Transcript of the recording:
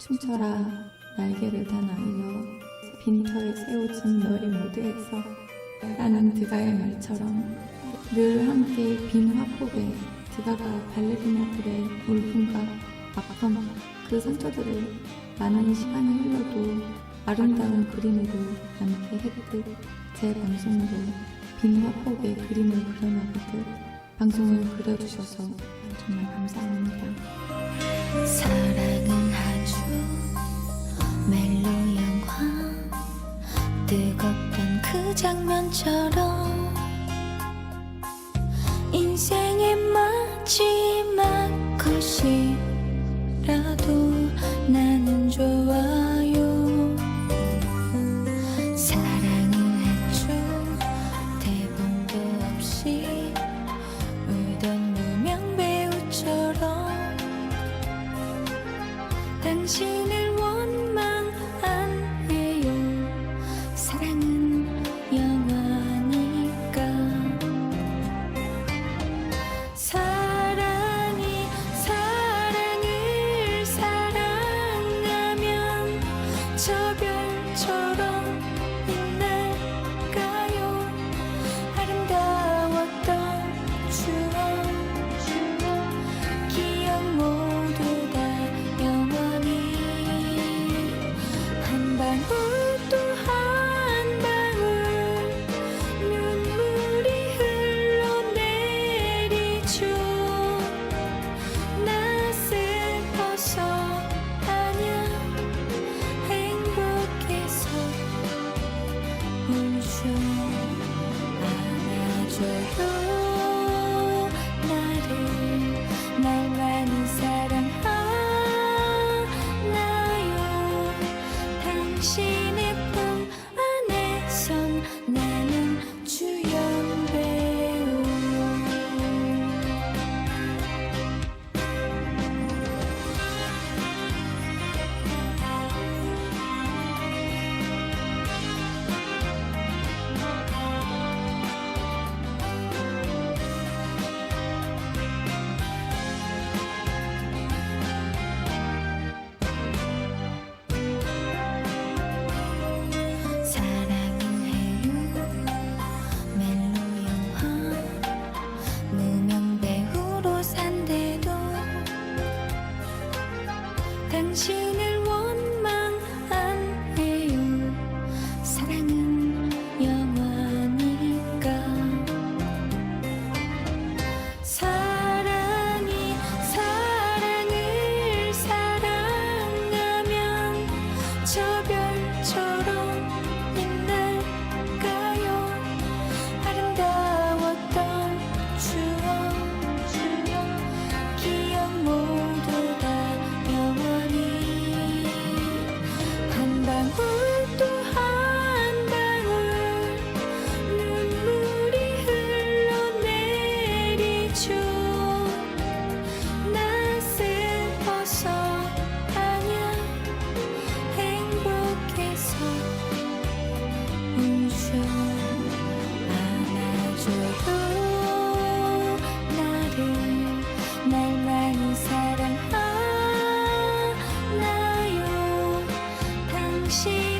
춤춰라 날개를 다 나누어 빈터에 세워진 너의 무대에서 나는 드가의 말처럼 늘 함께 빈 화폭에 드가가 발레리나들의 울분과 아픔 그 상처들을 많은 시간이 흘러도 아름다운 그림으로 남게 했듯 제 방송으로 빈 화폭에 그림을 그려나가듯 방송을 그려주셔서 뜨겁던 그 장면처럼 인생의 마지막 것이라도 나는 좋아요. 사랑을 했죠 대본도 없이 울던 무명 배우처럼 당신을 울 당신 안아줘요 나를 날 많이 사랑하나요? 당신